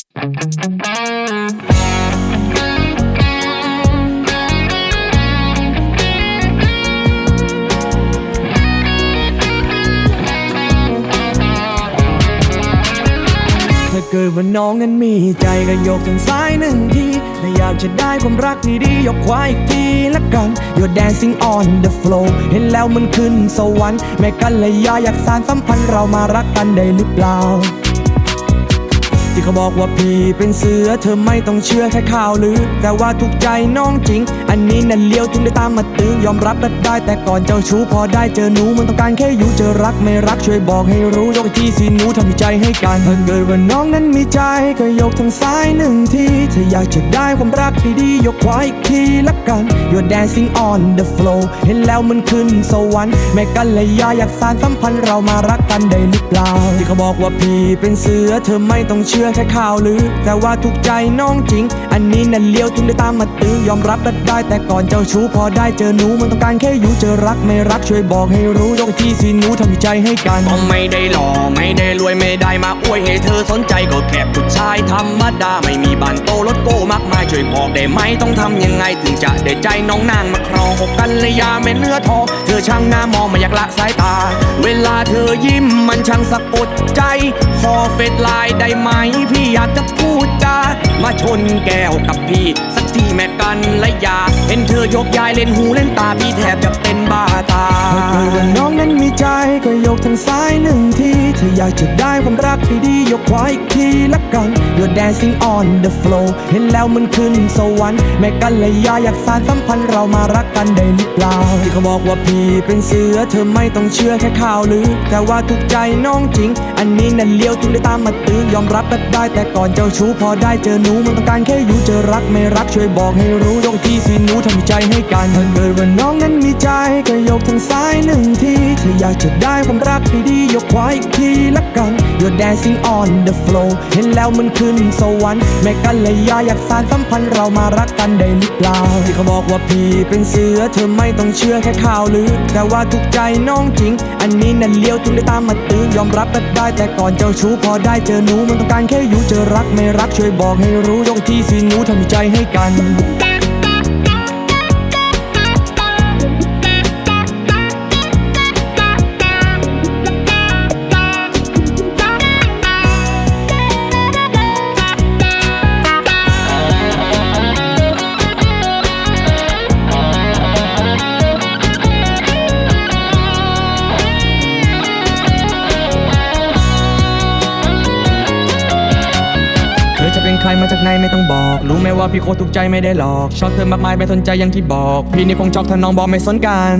ถ้าเกิดว่าน้องนั้นมีใจก็ยกทางซ้ายหนึ่งทีถ้าอยากจะได้ความรักดีๆยกขวาอีกทีละกัน You're dancing on the floor เห็นแล้วมันขึ้นสวรรค์แม่กันเลยยาอยากสารสัมพันธ์เรามารักกันได้หรือเปล่า ที่เขาบอกว่าพี่เป็นเสือเธอไม่ต้องเชื่อแค่ข่าวลือ แต่ว่าถูกใจน้องจริง อันนี้นั่นเลี้ยวถึงได้ตามมาตื้อยอมรับและได้ แต่ก่อนเจ้าชู้พอได้เจอหนูมันต้องการแค่อยู่เจอรักไม่รักช่วยบอกให้รู้ยกอีกทีสิหนูทำใจให้กันถ้าเกิดว่าน้องนั้นมีใจก็ยกทางซ้ายหนึ่งทีถ้าอยากจะได้ความรักดีๆยกขวาอีกทีละกัน You're dancing on the floor เห็นแล้วมันขึ้นสวรรค์แม่กันเลยยาอยากสารสัมพันธ์เรามารักกันได้หรือเปล่าที่เขาบอกว่าพี่เป็นเสือเธอไม่ต้องเชื่อแค่ข่าวลือ แต่ว่าถูกใจน้องจริง อันนี้นั่นเลี้ยวถึงได้ตามมาตื้อยอมรับและได้ แต่ก่อนเจ้าชู้พอได้เจอหนูมันต้องการแค่อยู่เจอรักไม่รักช่วยบอกให้รู้ยกอีกทีสิหนูทำใจให้กันก็ไม่ได้หล่อไม่ได้รวยไม่ได้มาอวยให้เธอสนใจก็แค่ผู้ชายธรรมดาไม่มีบ้านโตรถโก้มากมายช่วยบอกได้ไหมต้องทำยังไงถึงจะได้ใจน้องนางมาครองหกกันเลยยาแม่เนื้อทองเธอช่างหน้ามองไมาอยากละสายตา เวลาเธอยิ้มมันช่างสะกดใจ ขอเฟซไลน์ได้ไหม พี่อยากจะพูดจามาชนแก้วกับพี่ สักทีแม่กันและยา เห็นเธอยกยายเล่นหูเล่นตาพี่แทบจะเป็นบ้าตาถ้าเกิดว่าน้องนั้นมีใจก็ยกทางซ้ายหนึ่งทีถ้าอยากจะได้ความรักดีๆยกขวาอีกทีละกัน You're dancing on the floor เห็นแล้วมันขึ้นสวรรค์แม่กันเลยยาอยากสารสัมพันธ์เรามารักกันได้หรือเปล่าที่เขาบอกว่าพี่เป็นเสือเธอไม่ต้องเชื่อแค่ข่าวลือ แต่ว่าถูกใจน้องจริง อันนี้นั่นเลี้ยวถึงได้ตามมาตื้อยอมรับและได้ แต่ก่อนเจ้าชู้พอได้เจอหนูมันต้องการแค่อยู่เจอรักไม่รักช่วยบอกให้รู้ยกอีกทีสิหนูทำใจให้กันถ้าเกิดว่าน้องนั้นมีใจ ก็ยกทางซ้ายหนึ่งทีถ้าอยากจะได้ความรักดีๆยกขวาอีกทีละกัน You're dancing on the floor เห็นแล้วมันขึ้นสวรรค์แม่กันเลยยาอยากสารสัมพันธ์เรามารักกันได้หรือเปล่าที่เขาบอกว่าพี่เป็นเสือเธอไม่ต้องเชื่อแค่ข่าวลือแต่ว่าถูกใจน้องจริง อันนี้นั่นเลี้ยวถึงได้ตามมาตื้อยอมรับและได้แต่ก่อนเจ้าชู้พอได้เจอหนูมันต้องการแค่อยู่เจอรักไม่รักช่วยบอกให้รู้ยกอีกทีสิหนูทำใจให้กัน ใครมาจากไหนไม่ต้องบอก รู้ไหมว่าพี่โคตรถูกใจไม่ได้หลอก ชอบเธอมากมายไม่สนใจอย่างที่บอก พี่นี่คงจอกถ้าน้องบอกไม่สนกัน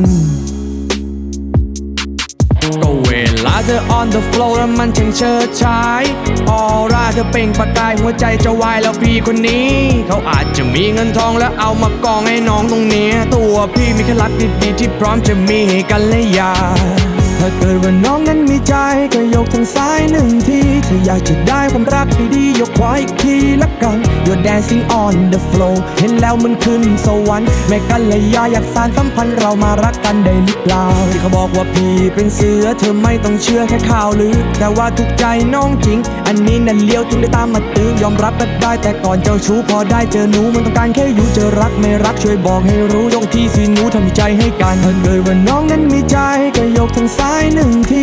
ก็เวลาเธอ on the floor แล้วมันช่างเชิดชายออร่าเธอเปล่งประกายหัวใจจะวายแล้วพี่คนนี้ เขาอาจจะมีเงินทองแล้วเอามากองให้น้องตรงเนี้ย ตัวพี่มีแค่รักดีๆที่พร้อมจะมีให้กันและยา ถ้าเกิดว่าน้องนั้นมีใจก็ยกทางซ้ายหนึ่ง ถ้าอยากจะได้ความรักดีๆยกขวาอีกทีละกัน You're dancing on the floor เห็นแล้วมันขึ้นสวรรค์แม่กันเลยยาอยากสารสัมพันธ์เรามารักกันได้หรือเปล่าที่เขาบอกว่าพี่เป็นเสือเธอไม่ต้องเชื่อแค่ข่าวลือ แต่ว่าถูกใจน้องจริง อันนี้นั่นเลี้ยวถึงได้ตามมาตื้อยอมรับและได้แต่ก่อนเจ้าชู้พอได้เจอหนูมันต้องการแค่อยู่เจอรักไม่รักช่วยบอกให้รู้ยกอีกทีสิหนูทำใจให้กันถ้าเกิดว่าน้องนั้นมีใจก็ยกทางซ้ายหนึ่งที